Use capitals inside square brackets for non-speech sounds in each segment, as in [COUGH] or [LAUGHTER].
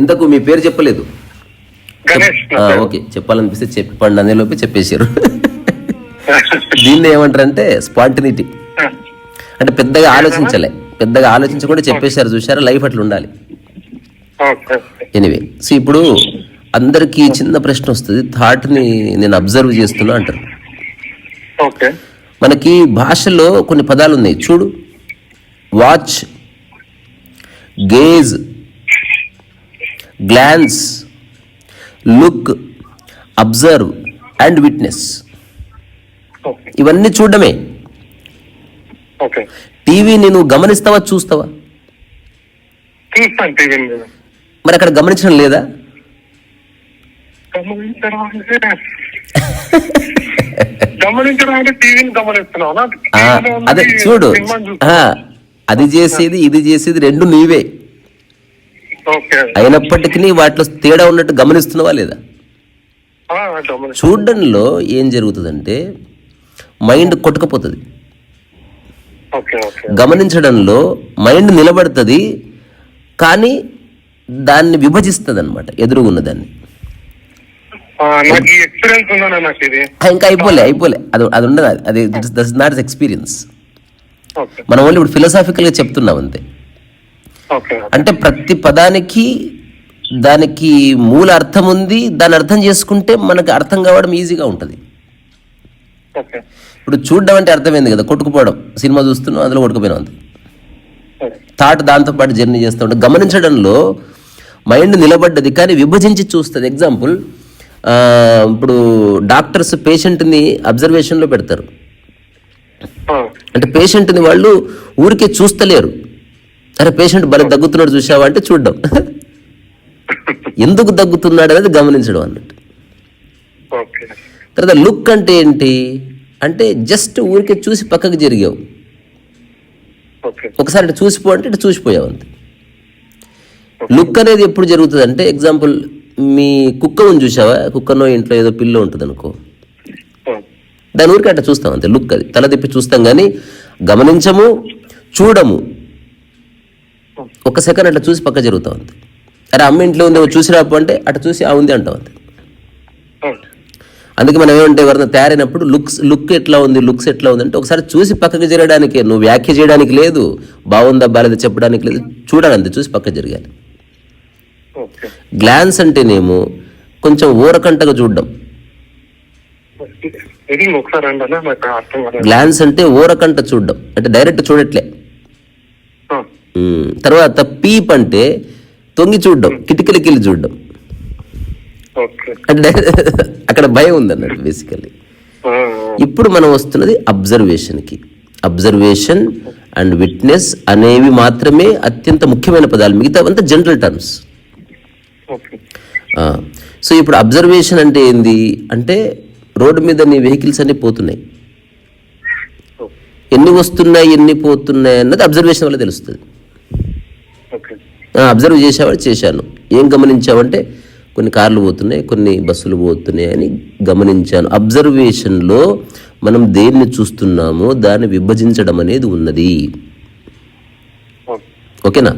ఇంతకు మీ పేరు చెప్పలేదు. ఓకే చెప్పాలనిపిస్తే చెప్పండి అనే లోపే చెప్పేశారు. [LAUGHS] దీన్ని ఏమంటారంటే స్పాంటినిటీ. అంటే పెద్దగా ఆలోచించలే పెద్దగా ఆలోచించకుండా చెప్పేశారు చూసారా లైఫ్ అట్లా ఉండాలి. ఎనివే సో ఇప్పుడు అందరికీ చిన్న ప్రశ్న వస్తుంది థాట్ని నేను అబ్జర్వ్ చేస్తున్నా అంటారు. మనకి భాషలో కొన్ని పదాలు ఉన్నాయి చూడు. Watch gaze glance look observe and witness ఇవన్నీ చూడడమే. ఓకే టీవీని నువ్వు గమనిస్తావా చూస్తావా? టీవీ మరి అక్కడ గమనించడం లేదా? అదే చూడు. ఆ, అది చేసేది ఇది చేసేది రెండు నీవే. అయినప్పటికీ వాటిలో తేడా ఉన్నట్టు గమనిస్తున్నావా లేదా? చూడడంలో ఏం జరుగుతుందంటే మైండ్ కొట్టుకపోతుంది. గమనించడంలో మైండ్ నిలబడుతుంది కానీ దాన్ని విభజిస్తుంది అనమాట ఎదురుగున్న దాన్ని ఇంకా అయిపోలే అయిపోలే. అది అది ఉండదు అది. అది దస్ నాట్ ఎక్స్పీరియన్స్ మనం ఓన్లీ ఇప్పుడు ఫిలసాఫికల్గా చెప్తున్నాం అంతే. అంటే ప్రతి పదానికి దానికి మూల అర్థం ఉంది దాన్ని అర్థం చేసుకుంటే మనకు అర్థం కావడం ఈజీగా ఉంటుంది. ఇప్పుడు చూడడం అంటే అర్థమైంది కదా కొట్టుకుపోవడం. సినిమా చూస్తున్నాం అందులో కొట్టుకుపోయినాం ఓకే. థాట్ దాంతో పాటు జర్నీ చేస్తూ ఉంటాం గమనించడంలో మైండ్ నిలబడ్డది కానీ విభజించి చూస్తుంది. ఎగ్జాంపుల్ ఇప్పుడు డాక్టర్స్ పేషెంట్ని అబ్జర్వేషన్లో పెడతారు. ఆ, అంటే పేషెంట్ని వాళ్ళు ఊరికే చూస్తలేరు. అరే పేషెంట్ భలే దగ్గుతున్నాడు చూసావా అంటే చూడడం. ఎందుకు దగ్గుతున్నాడు అనేది గమనించడం అన్నట్టు. తర్వాత లుక్ అంటే ఏంటి? అంటే జస్ట్ ఊరికే చూసి పక్కకు జరిగావు. ఒకసారి ఇటు చూసిపో అంటే ఇటు చూసిపోయావు అంతే. లుక్ అనేది ఎప్పుడు జరుగుతుంది అంటే ఎగ్జాంపుల్ మీ కుక్క ఉంది చూసావా కుక్కనో ఇంట్లో ఏదో పిల్లో ఉంటుంది అనుకో. దాని ఊరికి అట్లా చూస్తాం అంతే లుక్ అది. తల తిప్పి చూస్తాం కానీ గమనించము చూడము. ఒక సెకండ్ అట్లా చూసి పక్క జరుగుతాం అంతే అరే అమ్మ ఇంట్లో ఉంది చూసి రాపు అంటే అట్లా చూసి ఆ ఉంది అంటాం ఆ, అందుకే మనం ఏమంటే ఎవరైనా తయారైనప్పుడు లుక్స్ లుక్ ఎట్లా ఉంది లుక్స్ ఎట్లా ఉంది అంటే ఒకసారి చూసి పక్కకి జరగడానికి నువ్వు వ్యాఖ్య చేయడానికి లేదు బాగుందా బాలేదా చెప్పడానికి లేదు చూడాలి అంతే చూసి పక్క జరగాలి. గ్లాన్స్ అంటేనేమో కొంచెం ఊరకంటగా చూడడం. గ్లాన్స్ అంటే ఊరకంట చూడడం. అంటే డైరెక్ట్ చూడట్లే. తర్వాత పీప్ అంటే తొంగి చూడడం కిటికలకి వెళ్ళి చూడడం. అంటే [LAUGHS] అక్కడ భయం ఉందన్నట్టు బేసికల్లీ ఆ, ఇప్పుడు మనం వస్తున్నది అబ్జర్వేషన్కి అబ్జర్వేషన్ అండ్ విట్నెస్ అనేవి మాత్రమే అత్యంత ముఖ్యమైన పదాలు. మిగతావంతా జనరల్ టర్మ్స్ సో ఇప్పుడు అబ్జర్వేషన్ అంటే ఏంది? అంటే రోడ్డు మీద నీ వెహికల్స్ అన్నీ పోతున్నాయి. ఎన్ని వస్తున్నాయి ఎన్ని పోతున్నాయి అన్నది అబ్జర్వేషన్ వల్ల తెలుస్తుంది. అబ్జర్వ్ చేసేవాడు చేశాను. ఏం గమనించావంటే కొన్ని కార్లు పోతున్నాయి కొన్ని బస్సులు పోతున్నాయి అని గమనించాను. అబ్జర్వేషన్లో మనం దేన్ని చూస్తున్నామో దాన్ని విభజించడం అనేది ఉన్నది. ఓకే ఓకేనా?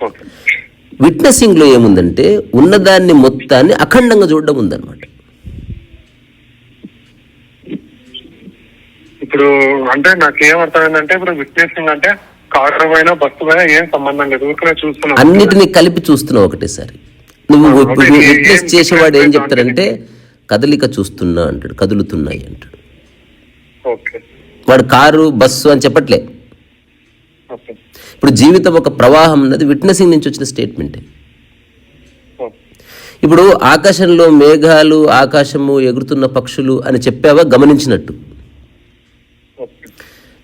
ఓకే. విట్నెసింగ్లో ఏముందంటే ఉన్నదాన్ని మొత్తాన్ని అఖండంగా చూడడం ఉందన్నమాట. ఇప్పుడు అంటే నాకు ఏమర్థమైందంటే ఇప్పుడు విట్నెసింగ్ అంటే కారు పైన బస్సు పైన ఏం సంబంధం లేదు. చూస్తున్నాం. అన్నిటినీ కలిపి చూస్తున్నావు ఒకటేసారి. నువ్వు విట్నెస్ చేసేవాడు ఏం చెప్తాడంటే కదలిక చూస్తున్నా అంటాడు కదులుతున్నాయి అంటాడు. వాడు కారు బస్సు అని చెప్పట్లే. ఇప్పుడు జీవితం ఒక ప్రవాహం అన్నది విట్నెసింగ్ నుంచి వచ్చిన స్టేట్మెంటే ఇప్పుడు ఆకాశంలో మేఘాలు ఆకాశము ఎగురుతున్న పక్షులు అని చెప్పావా? గమనించినట్టు.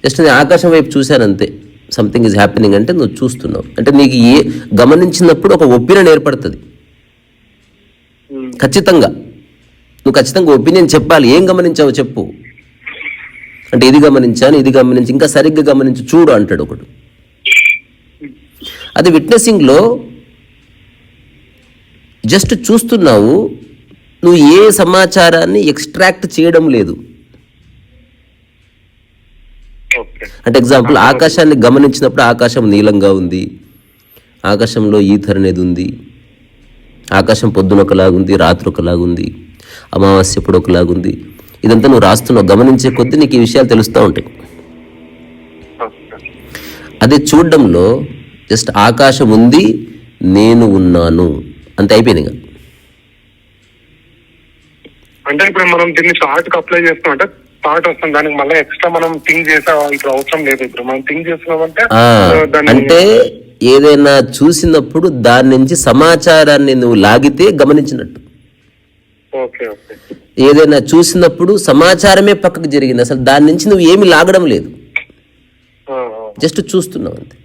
జస్ట్ నేను ఆకాశం వైపు చూశాను అంతే. సంథింగ్ ఈజ్ హ్యాపెనింగ్ అంటే నువ్వు చూస్తున్నావు. అంటే నీకు ఏ గమనించినప్పుడు ఒక ఒపీనియన్ ఏర్పడుతుంది. ఖచ్చితంగా. నువ్వు ఖచ్చితంగా ఒపీనియన్ చెప్పాలి. ఏం గమనించావో చెప్పు. అంటే ఇది గమనించాను ఇది గమనించి ఇంకా సరిగ్గా గమనించి చూడు అంటాడు ఒకడు. అది విట్నెసింగ్లో జస్ట్ చూస్తున్నావు. నువ్వు ఏ సమాచారాన్ని ఎక్స్ట్రాక్ట్ చేయడం లేదు. అంటే ఎగ్జాంపుల్ ఆకాశాన్ని గమనించినప్పుడు ఆకాశం నీలంగా ఉంది. ఆకాశంలో ఈథర్ అనేది ఉంది. ఆకాశం పొద్దున ఒకలాగుంది రాత్రి ఒకలాగుంది అమావాస్య ఎప్పుడు ఒకలాగుంది ఇదంతా నువ్వు రాస్తున్నావు గమనించే కొద్దీ నీకు ఈ విషయాలు తెలుస్తూ ఉంటాయి. అదే చూడడంలో జస్ట్ ఆకాశం ఉంది నేను ఉన్నాను. అంతే అయిపోయింది ఇంకా. అంటే ఇప్పుడు మనం దీన్ని థాట్కి అప్లై చేస్తాం అంటే థాట్ వస్తుంది. దానికి మళ్ళీ ఎక్స్ట్రా మనం థింక్ చేసే ఇప్పుడు అవసరం లేదు. ఇప్పుడు మనం థింక్ చేస్తున్నామంటే అంటే ఏదైనా చూసినప్పుడు దాని నుంచి సమాచారాన్ని నువ్వు లాగితే గమనించినట్టు. ఏదైనా చూసినప్పుడు సమాచారమే పక్కకు జరిగింది. అసలు దాని నుంచి నువ్వు ఏమి లాగడం లేదు. జస్ట్ చూస్తున్నావు అంతే.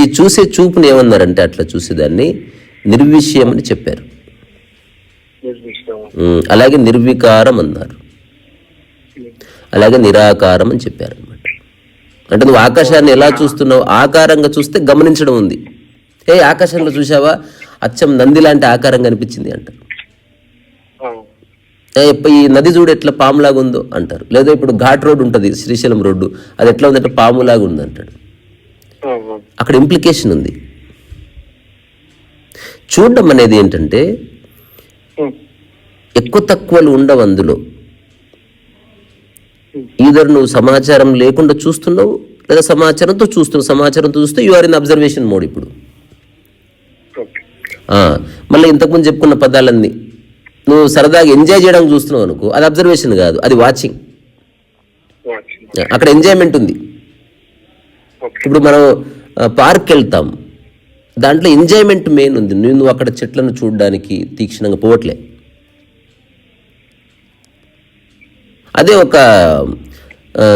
ఈ చూసే చూపుని ఏమన్నారంటే అట్లా చూసేదాన్ని. నిర్విషయం అని చెప్పారు. అలాగే నిర్వికారం అన్నారు. అలాగే నిరాకారం అని చెప్పారు అనమాట అంటే నువ్వు ఆకాశాన్ని ఎలా చూస్తున్నావు? ఆకారంగా చూస్తే గమనించడం ఉంది. ఏ ఆకాశంలో చూసావా అచ్చం నంది లాంటి ఆకారం కనిపించింది అంటారు ఈ నది చూడు ఎట్లా పాములాగా ఉందో అంటారు. లేదా ఇప్పుడు ఘాట్ రోడ్ ఉంటుంది శ్రీశైలం రోడ్డు. అది ఎట్లా ఉందంటే పాములాగా ఉంది అంటాడు. అక్కడ ఇంప్లికేషన్ ఉంది. చూడడం అనేది ఏంటంటే ఎక్కువ తక్కువలు ఉండవు అందులో. ఈధర్ నువ్వు సమాచారం లేకుండా చూస్తున్నావు లేదా సమాచారంతో చూస్తున్నావు సమాచారంతో చూస్తే you are in observation mode ఇప్పుడు. మళ్ళీ ఇంతకుముందు చెప్పుకున్న పదాలన్నీ. నువ్వు సరదాగా ఎంజాయ్ చేయడానికి చూస్తున్నావు అనుకో అది అబ్జర్వేషన్ కాదు అది వాచింగ్. అక్కడ ఎంజాయ్మెంట్ ఉంది. ఇప్పుడు మనం పార్క్ వెళ్తాం. దాంట్లో ఎంజాయ్మెంట్ మెయిన్ ఉంది. నువ్వు నువ్వు అక్కడ చెట్లను చూడడానికి తీక్షణంగా పోవట్లే. అదే ఒక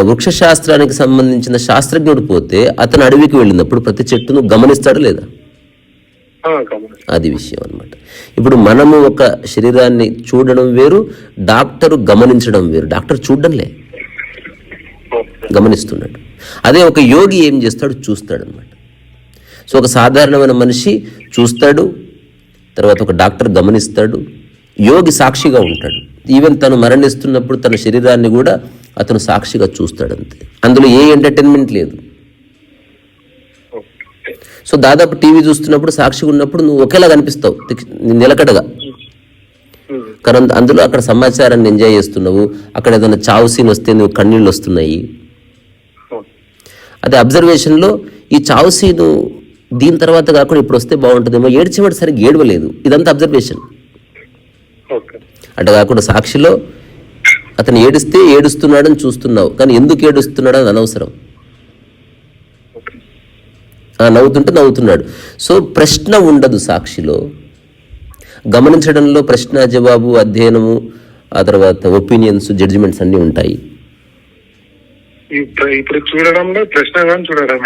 వృక్షశాస్త్రానికి సంబంధించిన శాస్త్రజ్ఞుడు పోతే అతను అడవికి వెళ్ళినప్పుడు ప్రతి చెట్టును గమనిస్తాడు లేదా. అది విషయం అన్నమాట. ఇప్పుడు మనము ఒక శరీరాన్ని చూడడం వేరు డాక్టరు గమనించడం వేరు. డాక్టర్ చూడడంలే. గమనిస్తున్నాడు. అదే ఒక యోగి ఏం చేస్తాడు? చూస్తాడు అనమాట సో ఒక సాధారణమైన మనిషి చూస్తాడు తర్వాత ఒక డాక్టర్ గమనిస్తాడు యోగి సాక్షిగా ఉంటాడు. ఈవెన్ తను మరణిస్తున్నప్పుడు తన శరీరాన్ని కూడా అతను సాక్షిగా చూస్తాడు అంతే అందులో ఏ ఎంటర్టైన్మెంట్ లేదు. సో దాదాపు టీవీ చూస్తున్నప్పుడు సాక్షిగా ఉన్నప్పుడు నువ్వు ఒకేలా కనిపిస్తావు నిలకడగా. ఉమ్, కానీ అందులో అక్కడ సమాచారాన్ని ఎంజాయ్ చేస్తున్నావు. అక్కడ ఏదైనా చావు సీన్ వస్తే నువ్వు కన్నీళ్ళు వస్తున్నాయి. ఓకే. అదే అబ్జర్వేషన్లో ఈ చావు సీను దీని తర్వాత కాకుండా ఇప్పుడు వస్తే బాగుంటుందేమో. ఏడ్చేవాడు సరిగ్గా ఏడవలేదు. ఇదంతా అబ్జర్వేషన్ అటు కాకుండా సాక్షిలో అతను ఏడిస్తే ఏడుస్తున్నాడని చూస్తున్నావు. కానీ ఎందుకు ఏడుస్తున్నాడు అని అనవసరం నవ్వుతుంటే నవ్వుతున్నాడు. సో ప్రశ్న ఉండదు సాక్షిలో. గమనించడంలో ప్రశ్న జవాబు అధ్యయనము ఆ తర్వాత ఒపీనియన్స్ జడ్జిమెంట్స్ అన్నీ ఉంటాయి. ఇప్పుడు ఇప్పుడు చూడడంలో ప్రశ్న కానీ చూడడం.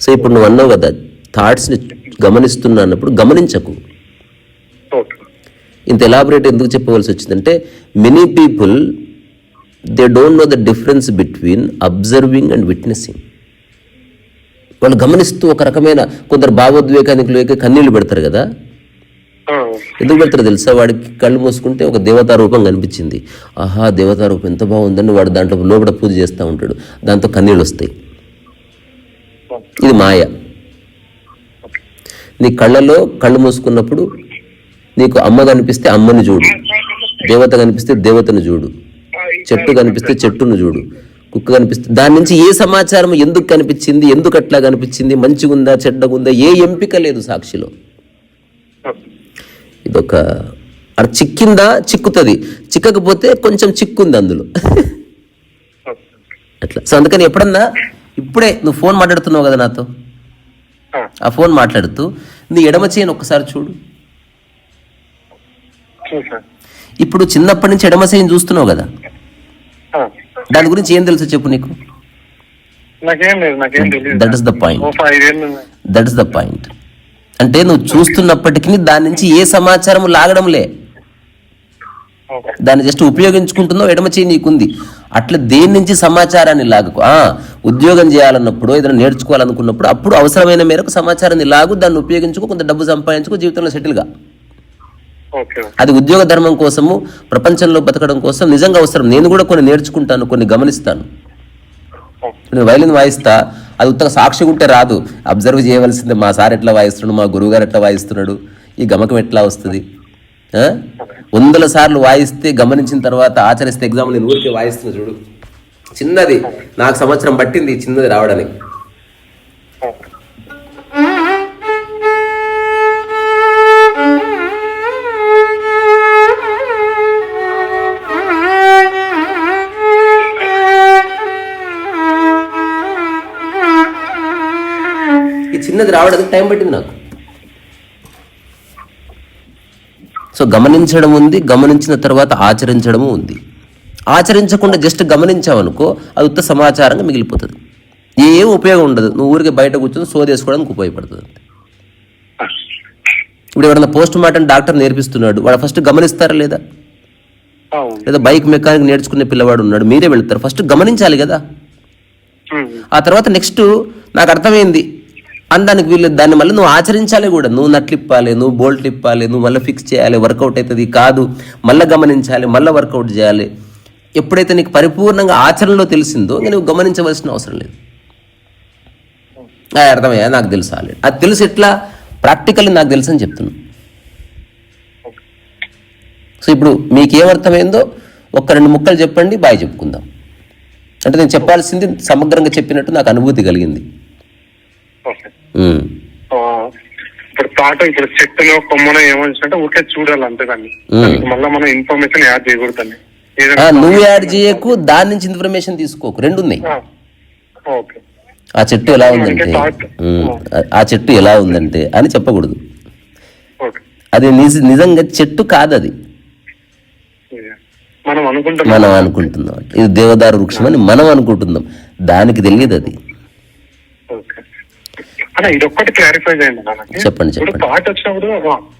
సో ఇప్పుడు నువ్వు అన్నావు కదా థాట్స్ని గమనిస్తున్నా అన్నప్పుడు గమనించకు. ఇంత ఎలాబరేట్ ఎందుకు చెప్పవలసి వచ్చిందంటే many people they don't know the difference between observing and witnessing వాళ్ళు గమనిస్తూ ఒక రకమైన కొందరు భావోద్వేగానికి లేక కన్నీళ్ళు పెడతారు కదా? ఎందుకు పెడతారు తెలుసా? వాడికి కళ్ళు మూసుకుంటే ఒక దేవతా రూపం కనిపించింది. ఆహా దేవతా రూపం ఎంత బాగుందని వాడు దాంట్లో లోపల పూజ చేస్తూ ఉంటాడు. దాంతో కన్నీళ్ళు వస్తాయి. ఇది మాయ. నీ కళ్ళలో కళ్ళు మూసుకున్నప్పుడు నీకు అమ్మ కనిపిస్తే అమ్మని చూడు. దేవత కనిపిస్తే దేవతను చూడు. చెట్టు కనిపిస్తే చెట్టును చూడు. కుక్క కనిపిస్తే దాని నుంచి ఏ సమాచారం ఎందుకు కనిపించింది? ఎందుకు అట్లా కనిపించింది? మంచిగుందా? చెడ్డగుందా? ఏ ఎంపిక లేదు సాక్షిలో. ఇదొక అది చిక్కిందా? చిక్కుతుంది. చిక్కకపోతే కొంచెం చిక్కుంది అందులో. అట్లా. సో అందుకని ఎప్పుడన్నా ఇప్పుడే నువ్వు ఫోన్ మాట్లాడుతున్నావు కదా నాతో? ఆ, ఫోన్ మాట్లాడుతూ నీ ఎడమ చేయని ఒక్కసారి చూడు. ఇప్పుడు చిన్నప్పటి నుంచి ఎడమ చేయిని చూస్తున్నావు కదా? దాని గురించి ఏం తెలుసు చెప్పు నీకు? That is the point. That is the point అంటే నువ్వు చూస్తున్నప్పటికీ దాని నుంచి ఏ సమాచారం లాగడంలే ఓకే. దాన్ని జస్ట్ ఉపయోగించుకుంటున్నావు ఎడమ చేయి నీకుంది. అట్లా దేని నుంచి సమాచారాన్ని లాగకు? ఆ, ఉద్యోగం చేయాలన్నప్పుడు ఏదైనా నేర్చుకోవాలనుకున్నప్పుడు అప్పుడు అవసరమైన మేరకు సమాచారాన్ని లాగు దాన్ని ఉపయోగించుకో కొంత డబ్బు సంపాదించుకో జీవితంలో సెటిల్గా అది ఉద్యోగ ధర్మం కోసము ప్రపంచంలో బతకడం కోసం నిజంగా అవసరం. నేను కూడా కొన్ని నేర్చుకుంటాను కొన్ని గమనిస్తాను. నేను వైలిన్ వాయిస్తా అది ఉత్తగా సాక్షిగా ఉంటే రాదు. అబ్జర్వ్ చేయవలసిందే మా సార్ ఎట్లా వాయిస్తున్నాడు మా గురువు గారు ఎట్లా వాయిస్తున్నాడు ఈ గమకం ఎట్లా వస్తుంది? ఆ? వందల సార్లు వాయిస్తే గమనించిన తర్వాత ఆచరిస్తే ఎగ్జామ్ నేను ఊరికే వాయిస్తున్నా చూడు. చిన్నది. నాకు సంవత్సరం పట్టింది చిన్నది రావడానికి. చిన్నది రావడానికి టైం పట్టింది నాకు. సో గమనించడం ఉంది గమనించిన తర్వాత ఆచరించడము ఉంది. ఆచరించకుండా జస్ట్ గమనించావనుకో అది ఉత్త సమాచారంగా మిగిలిపోతుంది. ఏం ఉపయోగం ఉండదు. నువ్వు ఊరికే బయట కూర్చొని సోదేసుకోవడానికి ఉపయోగపడుతుంది. అంతే. ఇప్పుడు ఎవరైనా పోస్ట్ మార్టం డాక్టర్ నేర్పిస్తున్నాడు వాడు ఫస్ట్ గమనిస్తారా లేదా. లేదా బైక్ మెకానిక్ నేర్చుకునే పిల్లవాడు ఉన్నాడు మీరే వెళ్తారు. ఫస్ట్ గమనించాలి కదా. ఆ తర్వాత నెక్స్ట్ నాకు అర్థమైంది. అందానికి వీళ్ళు దాన్ని మళ్ళీ నువ్వు ఆచరించాలి కూడా. నువ్వు నట్లు ఇప్పాలి నువ్వు బోల్ట్ ఇప్పాలి నువ్వు మళ్ళీ ఫిక్స్ చేయాలి వర్కౌట్ అవుతుంది కాదు. మళ్ళీ గమనించాలి మళ్ళీ వర్కౌట్ చేయాలి. ఎప్పుడైతే నీకు పరిపూర్ణంగా ఆచరణలో తెలిసిందో ఇంకా నువ్వు గమనించవలసిన అవసరం లేదు. ఆ, అర్థమయ్యా? నాకు తెలుసు ఆల్రెడీ. అది తెలుసు ఎట్లా? ప్రాక్టికల్ నాకు తెలుసు అని చెప్తున్నాను సో ఇప్పుడు మీకు ఏమర్థమైందో ఒక రెండు ముక్కలు చెప్పండి బాయ్ చెప్పుకుందాం. అంటే నేను చెప్పాల్సింది సమగ్రంగా చెప్పినట్టు నాకు అనుభూతి కలిగింది. ఓకే. ఇప్పుడు తాట ఇప్పుడు చెట్టునో కొమ్మనో ఏమనింటే ఊరికే చూడాలి ఉమ్. దానికి మళ్ళీ మనం ఇన్ఫర్మేషన్ యాడ్ చేయకూడదండి. నువ్వు యాడ్ చేయకు దాని నుంచి ఇన్ఫర్మేషన్ తీసుకోకు. రెండు ఉన్నాయి ఆ, చెట్టు ఎలా ఉందంటే. ఆ- చెట్టు ఎలా ఉందంటే అని చెప్పకూడదు. అది నిజ- నిజంగా చెట్టు కాదు అది మనం అనుకుంటున్నాం. ఇది దేవదారు వృక్షం అని మనం అనుకుంటున్నాం. దానికి తెలియదు అది. ఓకే అన్న ఇది ఒక్కటి క్లారిఫై చేయండి చెప్పండి, ఇప్పుడు. థాట్ వచ్చినప్పుడు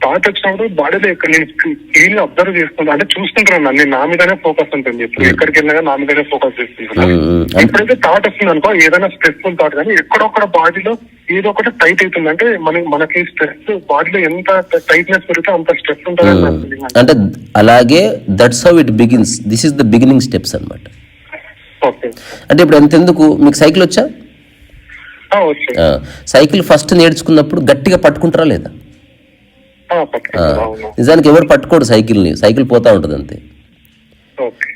థాట్ వచ్చినప్పుడు బాడీలో ఇక్కడ నేను ఫీల్ అబ్జర్వ్ చేసుకుంటా అంటే చూసుకుంటున్నాను నేను నా మీదనే ఫోకస్ ఉంటుంది. ఇప్పుడు ఎక్కడికి వెళ్ళినా నా మీదనే ఫోకస్ చేసుకుంటున్నాను ఉమ్, ఉమ్. అంటే ఎప్పుడైతే థాట్ వస్తుంది అనుకో ఏదైనా స్ట్రెస్ఫుల్ థాట్ కానీ ఎక్కడొక్కడ బాడీలో ఏదో ఒకటి టైట్ అవుతుంది. అంటే మన మనకి స్ట్రెస్ బాడీలో ఎంత టైట్నెస్ పెరిగితే అంత స్ట్రెస్ ఉంటుంది. అంటే అలాగే that's how it begins this is the beginning steps అన్నమాట. ఓకే అంటే ఇప్పుడు ఎంతెందుకు మీకు సైకిల్ వచ్చా? సైకిల్ ఫస్ట్ నేర్చుకున్నప్పుడు గట్టిగా పట్టుకుంటారా లేదా? నిజానికి ఎవరు పట్టుకోడు సైకిల్ని సైకిల్ పోతా ఉంటుంది అంతే.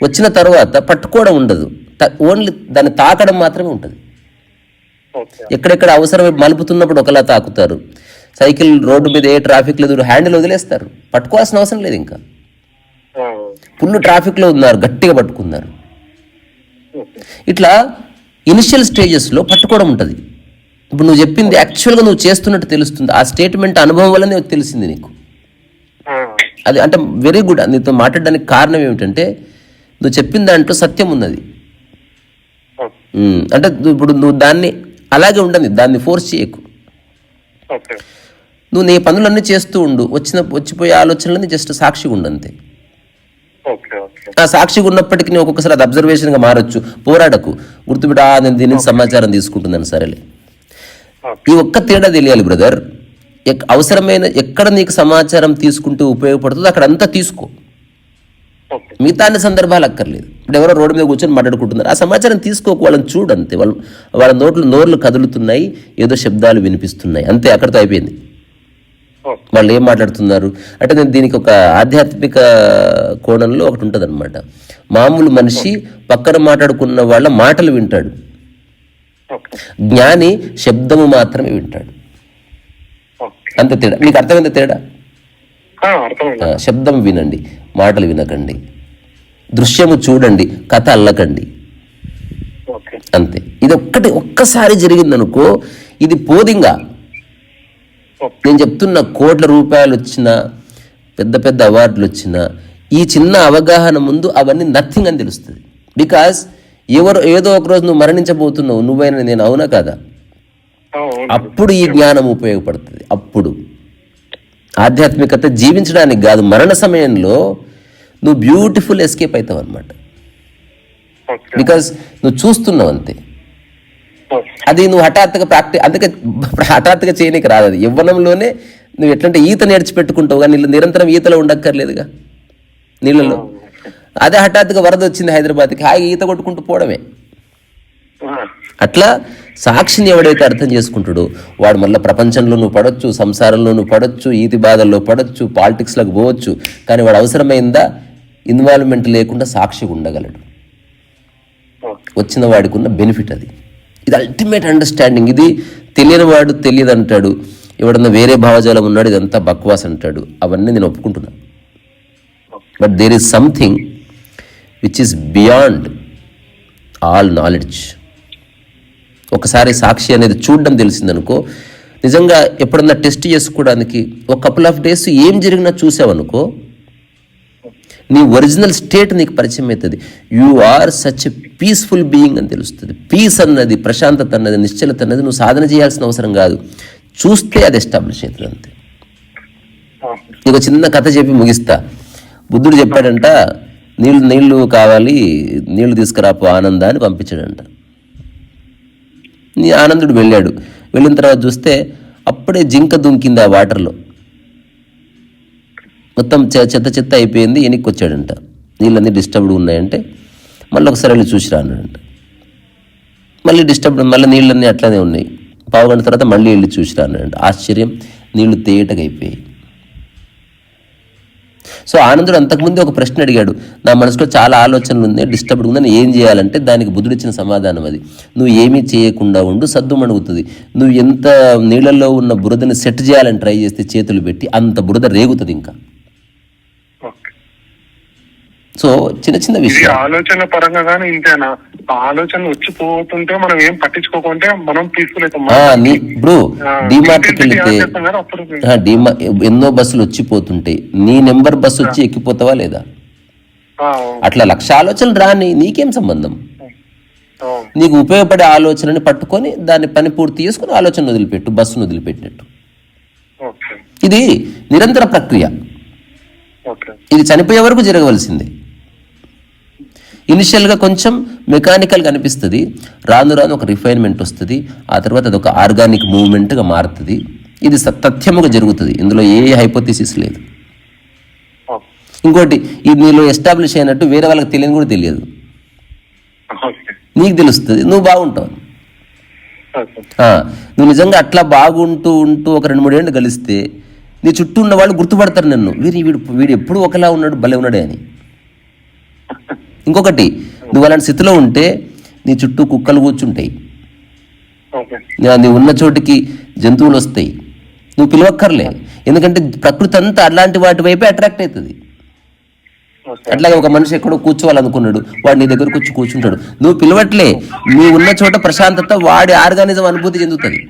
వచ్చిన తర్వాత పట్టుకోవడం ఉండదు. ఓన్లీ దాన్ని తాకడం మాత్రమే ఉంటుంది. ఎక్కడెక్కడ అవసరం మలుపుతున్నప్పుడు ఒకలా తాకుతారు. సైకిల్ రోడ్డు మీద ఏ ట్రాఫిక్ లేదు హ్యాండిల్ వదిలేస్తారు. పట్టుకోవాల్సిన అవసరం లేదు ఇంకా. ఫుల్ ట్రాఫిక్లో ఉన్నారు గట్టిగా పట్టుకున్నారు. ఇట్లా ఇనిషియల్ స్టేజెస్లో పట్టుకోవడం ఉంటుంది. ఇప్పుడు నువ్వు చెప్పింది యాక్చువల్గా నువ్వు చేస్తున్నట్టు తెలుస్తుంది. ఆ స్టేట్మెంట్ అనుభవం వల్లనే తెలిసింది నీకు. అది అంటే వెరీ గుడ్ నీతో మాట్లాడడానికి కారణం ఏమిటంటే నువ్వు చెప్పిన దాంట్లో సత్యం ఉన్నది. అంటే ఇప్పుడు నువ్వు దాన్ని అలాగే ఉండని దాన్ని ఫోర్స్ చేయకు. నువ్వు నీ పనులన్నీ చేస్తూ ఉండు. వచ్చిన వచ్చిపోయే ఆలోచనలన్నీ జస్ట్ సాక్షిగా ఉండు అంతే. Okay okay. ఆ సాక్షిగా ఉన్నప్పటికీ నువ్వు ఒక్కొక్కసారి అది అబ్జర్వేషన్గా మారొచ్చు. పోరాడకు. గుర్తుపెట్టా నేను దీని సమాచారం తీసుకుంటున్నాను సరేలే. ఈ ఒక్క తేడా తెలియాలి బ్రదర్ ఎక్- అవసరమైన ఎక్కడ నీకు సమాచారం తీసుకుంటూ ఉపయోగపడుతుందో అక్కడ అంతా తీసుకో మిగతా అన్ని సందర్భాలు అక్కర్లేదు. ఇప్పుడు ఎవరో రోడ్డు మీద కూర్చొని మాట్లాడుకుంటున్నారు. ఆ సమాచారం తీసుకోకు వాళ్ళని చూడు అంతే. వాళ్ళు వాళ్ళ నోట్లు నోర్లు కదులుతున్నాయి ఏదో శబ్దాలు వినిపిస్తున్నాయి. అంతే అక్కడితో అయిపోయింది. వాళ్ళు ఏం మాట్లాడుతున్నారు? అంటే నేను దీనికి ఒక ఆధ్యాత్మిక కోణంలో ఒకటి ఉంటుంది మామూలు మనిషి పక్కన మాట్లాడుకున్న వాళ్ళ మాటలు వింటాడు. జ్ఞాని శబ్దము మాత్రమే వింటాడు. అంత తేడా. మీకు అర్థమైంది తేడా? శబ్దం వినండి మాటలు వినకండి దృశ్యము చూడండి కథ అల్లకండి. అంతే. ఇది ఒక్కటి ఒక్కసారి జరిగిందనుకో ఇది పోదింగా. నేను చెప్తున్న కోట్ల రూపాయలు వచ్చిన పెద్ద పెద్ద అవార్డులు వచ్చిన ఈ చిన్న అవగాహన ముందు అవన్నీ నథింగ్ అని తెలుస్తుంది. బికాస్ ఎవరు ఏదో ఒక రోజు నువ్వు మరణించబోతున్నావు నువ్వైనా నేను అవునా కదా? అప్పుడు ఈ జ్ఞానం ఉపయోగపడుతుంది. అప్పుడు. ఆధ్యాత్మికత జీవించడానికి కాదు మరణ సమయంలో నువ్వు బ్యూటిఫుల్ ఎస్కేప్ అవుతావు అనమాట బికాస్ నువ్వు చూస్తున్నావు అంతే. అది నువ్వు హఠాత్తుగా ప్రాక్టీ అందుకే హఠాత్తుగా చేయనీకి రాదు అది. యవ్వనంలోనే నువ్వు ఎట్లంటే ఈత నేర్చిపెట్టుకుంటావు కానీ నీళ్ళు నిరంతరం ఈతలో ఉండక్కర్లేదుగా. నీళ్ళలో. అదే హఠాత్తుగా వరద వచ్చింది హైదరాబాద్కి. హాయి ఈత కొట్టుకుంటూ పోవడమే. అట్లా సాక్షిని ఎవడైతే అర్థం చేసుకుంటాడో వాడు మళ్ళీ ప్రపంచంలో నువ్వు పడవచ్చు సంసారంలో నువ్వు పడవచ్చు ఈతి బాధల్లో పడవచ్చు పాలిటిక్స్లోకి పోవచ్చు కానీ వాడు అవసరమైందా? ఇన్వాల్వ్మెంట్ లేకుండా సాక్షిగా ఉండగలడు. వచ్చిన వాడికి ఉన్న బెనిఫిట్ అది. ఇది అల్టిమేట్ అండర్స్టాండింగ్. ఇది తెలియని వాడు తెలియదు అంటాడు ఎవడన్నా వేరే భావజాలం ఉన్నాడు ఇదంతా బక్వాస్ అంటాడు. అవన్నీ నేను ఒప్పుకుంటున్నా. But there is something which is beyond all knowledge ఒకసారి సాక్షి అనేది చూడడం తెలిసిందనుకో నిజంగా ఎప్పుడన్నా టెస్ట్ చేసుకోవడానికి ఒక కపుల్ ఆఫ్ డేస్ ఏం జరిగినా చూసావనుకో నీ ఒరిజినల్ స్టేట్ నీకు పరిచయం అవుతుంది. You are such peaceful being అని తెలుస్తుంది. పీస్ అన్నది ప్రశాంతత అన్నది నిశ్చలత అన్నది నువ్వు సాధన చేయాల్సిన అవసరం కాదు. చూస్తే అది ఎస్టాబ్లిష్ అవుతుంది అంతే. నీకు చిన్న కథ చెప్పి ముగిస్తా. బుద్ధుడు చెప్పాడంట నీళ్ళు నీళ్ళు కావాలి నీళ్ళు తీసుకురాపో ఆనంద అని పంపించాడంట. నీ ఆనందుడు వెళ్ళాడు. వెళ్ళిన తర్వాత చూస్తే అప్పుడే జింక దుంకింది ఆ వాటర్లో. మొత్తం చె- చెత్త చెత్త అయిపోయింది వెనక్కి వచ్చాడంట నీళ్ళన్నీ డిస్టర్బ్డ్ ఉన్నాయంటే మళ్ళీ ఒకసారి వెళ్ళి చూసి అన్నాడంట. మళ్ళీ డిస్టర్బ్డ్ మళ్ళీ నీళ్ళన్నీ అట్లానే ఉన్నాయి. పావు గంట తర్వాత మళ్ళీ వెళ్ళి చూసి రాన్నాడంట ఆశ్చర్యం నీళ్ళు తేటగా అయిపోయాయి. సో ఆనందుడు అంతకుముందే ఒక ప్రశ్న అడిగాడు. నా మనసులో చాలా ఆలోచనలు ఉన్నాయి డిస్టర్బ్డ్ ఉందని ఏం చేయాలంటే దానికి బుద్ధుడిచ్చిన సమాధానం అది. నువ్వు ఏమీ చేయకుండా ఉండు సద్దు మణుగుతుంది నువ్వు ఎంత నీళ్ళల్లో ఉన్న బురదని సెట్ చేయాలని ట్రై చేస్తే చేతులు పెట్టి అంత బురద రేగుతుంది ఇంకా ఓకే సో చిన్న చిన్న విషయం ఆలోచన పరంగా కానీ ఇంతేనా? ఆలోచన వచ్చిపోతుంటే మనం ఏం పట్టించుకోకుంటే మనం పీస్ఫుల్ అవుతాం. ఆ, నీ ఇప్పుడు డిమార్ట్కి వెళితే చేస్తాం కదా అప్పుడు ఆ, డిమా ఎన్నో బస్సులు వచ్చిపోతుంటాయి. నీ నెంబర్ బస్సు వచ్చి ఎక్కిపోతావా లేదా? అట్లా లక్ష ఆలోచనలు రాని నీకేం సంబంధం? నీకు ఉపయోగపడే ఆలోచనని పట్టుకొని దాన్ని పని పూర్తి చేసుకుని ఆలోచన వదిలిపెట్టు బస్సును వదిలిపెట్టినట్టు. ఇది నిరంతర ప్రక్రియ. ఇది చనిపోయే వరకు జరగవలసిందే. ఇనిషియల్గా కొంచెం మెకానికల్గా అనిపిస్తుంది. రాను రాను ఒక రిఫైన్మెంట్ వస్తుంది. ఆ తర్వాత అది ఒక ఆర్గానిక్ మూవ్మెంట్గా మారుతుంది. ఇది తథ్యముగా జరుగుతుంది. ఇందులో ఏ హైపోథిసిస్ లేదు. ఇంకోటి ఇది నీలో ఎస్టాబ్లిష్ అయినట్టు వేరే వాళ్ళకి తెలియని కూడా తెలియదు. నీకు తెలుస్తుంది. నువ్వు బాగుంటావు. నువ్వు నిజంగా అట్లా బాగుంటూ ఉంటూ ఒక రెండు మూడేళ్ళు కలిస్తే నీ చుట్టూ ఉన్న వాళ్ళు గుర్తుపడతారు నన్ను. వీడు వీడు వీడు ఎప్పుడు ఒకలా ఉన్నాడు భలే ఉన్నాడే అని. [LAUGHS] ఇంకొకటి నువ్వు అలాంటి స్థితిలో ఉంటే నీ చుట్టూ కుక్కలు కూర్చుంటాయి. నీ- ఉన్న చోటికి జంతువులు వస్తాయి. నువ్వు పిలవక్కర్లే. ఎందుకంటే ప్రకృతి అంతా అలాంటి వాటి వైపే అట్రాక్ట్ అవుతుంది. అట్లాగే ఒక మనిషి ఎక్కడో కూర్చోవాలనుకున్నాడు వాడు నీ దగ్గరకు వచ్చి కూర్చుంటాడు. నువ్వు పిలవట్లే. నీ ఉన్న చోట ప్రశాంతత వాడి ఆర్గానిజం అనుభూతి చెందుతుంది.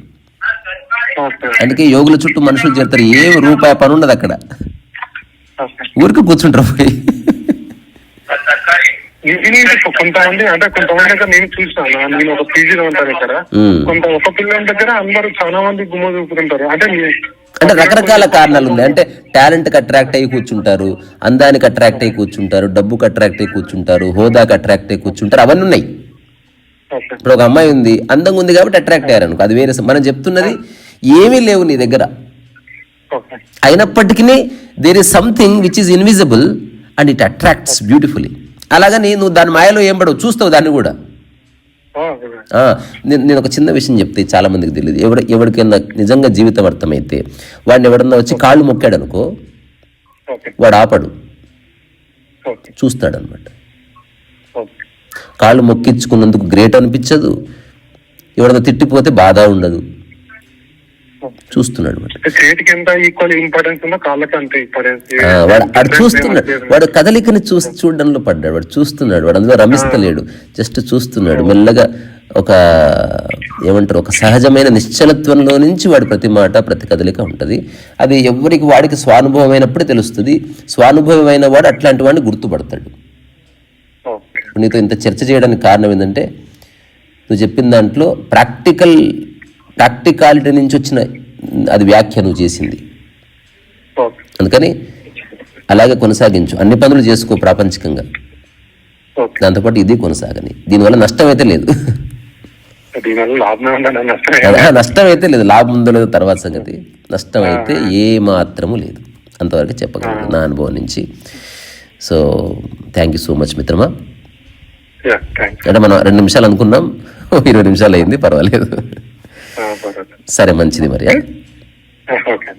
అందుకే యోగుల చుట్టూ మనుషులు చేరుతారు. ఏం రూపాయి పని ఉండదు అక్కడ. ఊరికి కూర్చుంటారు పోయి. ఇది కొంతమంది అంటే కొంతమంది దగ్గర నేను చూసాను నేను ఒక పీజీలో ఉంటాను ఇక్కడ. కొంత ఒక పిల్లల దగ్గర అందరూ చాలా మంది గుమ్మ చూపుతుంటారు అంటే అంటే రకరకాల కారణాలు ఉన్నాయి. అంటే టాలెంట్కి అట్రాక్ట్ అయ్యి కూర్చుంటారు అందానికి అట్రాక్ట్ అయ్యి కూర్చుంటారు డబ్బుకి అట్రాక్ట్ అయ్యి కూర్చుంటారు హోదాకి అట్రాక్ట్ అయ్యి కూర్చుంటారు అవన్నీ ఉన్నాయి. ఇప్పుడు ఒక అమ్మాయి ఉంది అందంగా ఉంది కాబట్టి అట్రాక్ట్ అయ్యారు అనుకో అది వేరే మనం చెప్తున్నది ఏమీ లేవు నీ దగ్గర. అయినప్పటికీ there is something which is invisible and it attracts beautifully అలాగని నువ్వు దాని మాయలో ఏం పడవు చూస్తావు దాన్ని కూడా. నేను నేను ఒక చిన్న విషయం చెప్తే చాలా మందికి తెలియదు. ఎవడ ఎవరికైనా నిజంగా జీవితం అర్థమైతే వాడిని ఎవడన్నా వచ్చి కాళ్ళు మొక్కాడు అనుకో వాడు ఆపడు. చూస్తాడు అనమాట కాళ్ళు మొక్కించుకున్నందుకు గ్రేట్ అనిపించదు. ఎవడన్నా తిట్టిపోతే బాధ ఉండదు. ఇంపార్టెన్స్ ఆ, వాడు వాడు చూస్తున్నాడు. వాడు కదలికని చూ చూడడంలో పడ్డాడు. వాడు చూస్తున్నాడు. వాడు అందులో రమిస్తలేడు. జస్ట్ చూస్తున్నాడు. మెల్లగా ఒక ఏమంటారు ఒక సహజమైన నిశ్చలత్వంలో నుంచి వాడి ప్రతి మాట ప్రతి కదలిక ఉంటుంది. అది ఎవరికి వాడికి స్వానుభవమైనప్పుడే తెలుస్తుంది. స్వానుభవమైన వాడు అట్లాంటి వాడిని గుర్తుపడతాడు. నీతో ఇంత చర్చ చేయడానికి కారణం ఏంటంటే నువ్వు చెప్పిన దాంట్లో ప్రాక్టికల్ ప్రాక్టికాలిటీ నుంచి వచ్చిన అది వ్యాఖ్య నువ్వు చేసింది అందుకని అలాగే కొనసాగించు. అన్ని పనులు చేసుకో ప్రాపంచికంగా. దాంతోపాటు ఇది కొనసాగని. దీనివల్ల నష్టం అయితే లేదు నష్టం అయితే లేదు. లాభం ఉందో లేదో తర్వాత సంగతి. నష్టం అయితే ఏ మాత్రము లేదు. అంతవరకు చెప్పగలను నా అనుభవం నుంచి. So thank you so much మిత్రమా. అంటే మనం రెండు నిమిషాలు అనుకున్నాం. ఇరవై నిమిషాలు అయింది పర్వాలేదు. సరే మంచిది మరి ఓకే.